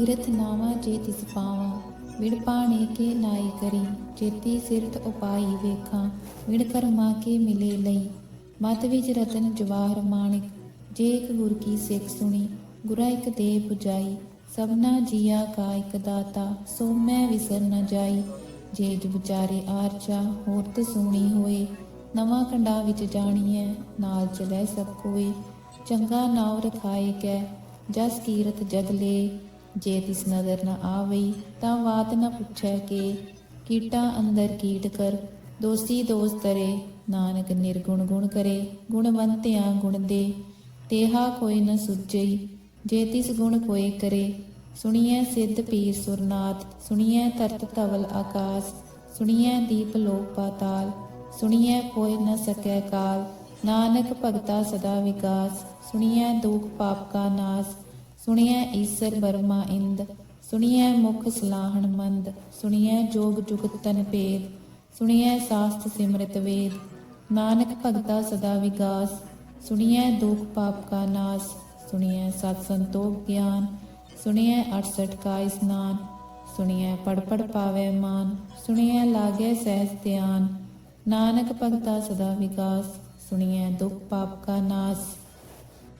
ਤੀਰਥ ਨਾਵਾ ਜੇ ਤਿਸ ਪਾਵਾਂ। ਵਿੜ ਪਾਣੇ ਕੇ ਨਾਈ ਕਰੀ, ਚੇਤੀ ਸਿਰਤ ਉਪਾਈ ਵੇਖਾਂ। ਵਿੜ ਕਰਮਾ ਕੇ ਮਿਲੇ ਲਈ, ਮਤ ਵਿੱਚ ਰਤਨ ਜਵਾਹਰ ਮਾਣਿਕ। ਜੇ ਇੱਕ ਗੁਰ ਕੀ ਸਿੱਖ ਸੁਣੀ, ਗੁਰਾ ਇੱਕ ਦੇ 부ਜਾਈ ਸਭਨਾ ਜੀਆ ਕਾ ਇੱਕ ਦਾਤਾ ਸੋ ਮੈਂ ਵਿਸਰ ਨਾ ਜਾਈ। ਜੇ ਜੁ ਵਿਚਾਰੇ ਆਰਚਾ ਹੋਰ ਤੇ ਸੁਣੀ ਹੋਏ। ਨਵਾਂ ਕੰਡਾ ਵਿੱਚ ਜਾਣੀਐ, ਨਾਲ ਚਲੇ ਸਭ ਕੋਏ। ਚੰਗਾ ਨਾਉ ਰਖਾਏ ਕੈ, ਜਸ ਕੀਰਤ ਜਗ ਲੇ। ਜੇ ਤਿਸ ਨਦਰ ਨ ਆਵਈ, ਤਾਂ ਬਾਤ ਨਾ ਪੁੱਛੈ ਕੇ ਕੀਟਾ ਅੰਦਰ ਕੀਟ ਕਰ ਦੋਸੀ ਦੋਸ ਤਰੇ, ਨਾਨਕ ਨਿਰਗੁਣ ਗੁਣ ਕਰੇ, ਗੁਣਵੰਤਿਆਂ ਗੁਣ ਦੇ। ਤੇਹਾ ਕੋਈ ਨ ਸੁਝਈ ਜੇ ਤਿਸ ਗੁਣ ਕੋਏ ਕਰੇ। ਸੁਣੀਐ ਸਿੱਧ ਪੀਰ ਸੁਰਨਾਥ, ਸੁਣੀਐ ਤਰਤ ਧਵਲ ਆਕਾਸ, ਸੁਣੀਐ ਦੀਪ ਲੋਕ ਪਾਤਾਲ, ਸੁਣੀਐ ਕੋਈ ਨ ਸਕੈ ਕਾਲ। ਨਾਨਕ ਭਗਤਾ ਸਦਾ ਵਿਕਾਸ, ਸੁਣੀਐ ਦੁਖ ਪਾਪ ਕਾ ਨਾਸ ਸੁਣੀਐ ਈਸਰ ਬਰਮਾ ਇੰਦ, ਸੁਣਿਐ ਮੁਖ ਸਲਾਹਣ ਮੰਦ, ਸੁਣੀਐ ਜੋਗ ਜੁਗਤ ਤਨ ਭੇਦ, ਸੁਣਿਐ ਸਾਸਤ ਸਿਮਰਤ ਵੇਦ, ਨਾਨਕ ਭਗਤਾ ਸਦਾ ਵਿਗਾਸ, ਸੁਣਿਐ ਦੁਖ ਪਾਪ ਕਾ ਨਾਸ, ਸੁਣਿਐ ਸਤ ਸੰਤੋਖ ਗਿਆਨ, ਸੁਣਿਐ 68 ਕਾ ਇਸਨਾਨ, ਸੁਣਿਐ ਪੜ ਪੜ ਪਾਵੇ ਮਾਨ, ਸੁਣਿਐ ਲਾਗੇ ਸਹਿਜ ਧਿਆਨ, ਨਾਨਕ ਭਗਤਾ ਸਦਾ ਵਿਕਾਸ ਸੁਣੀਐ ਦੁਖ ਪਾਪ ਕਾ ਨਾਸ।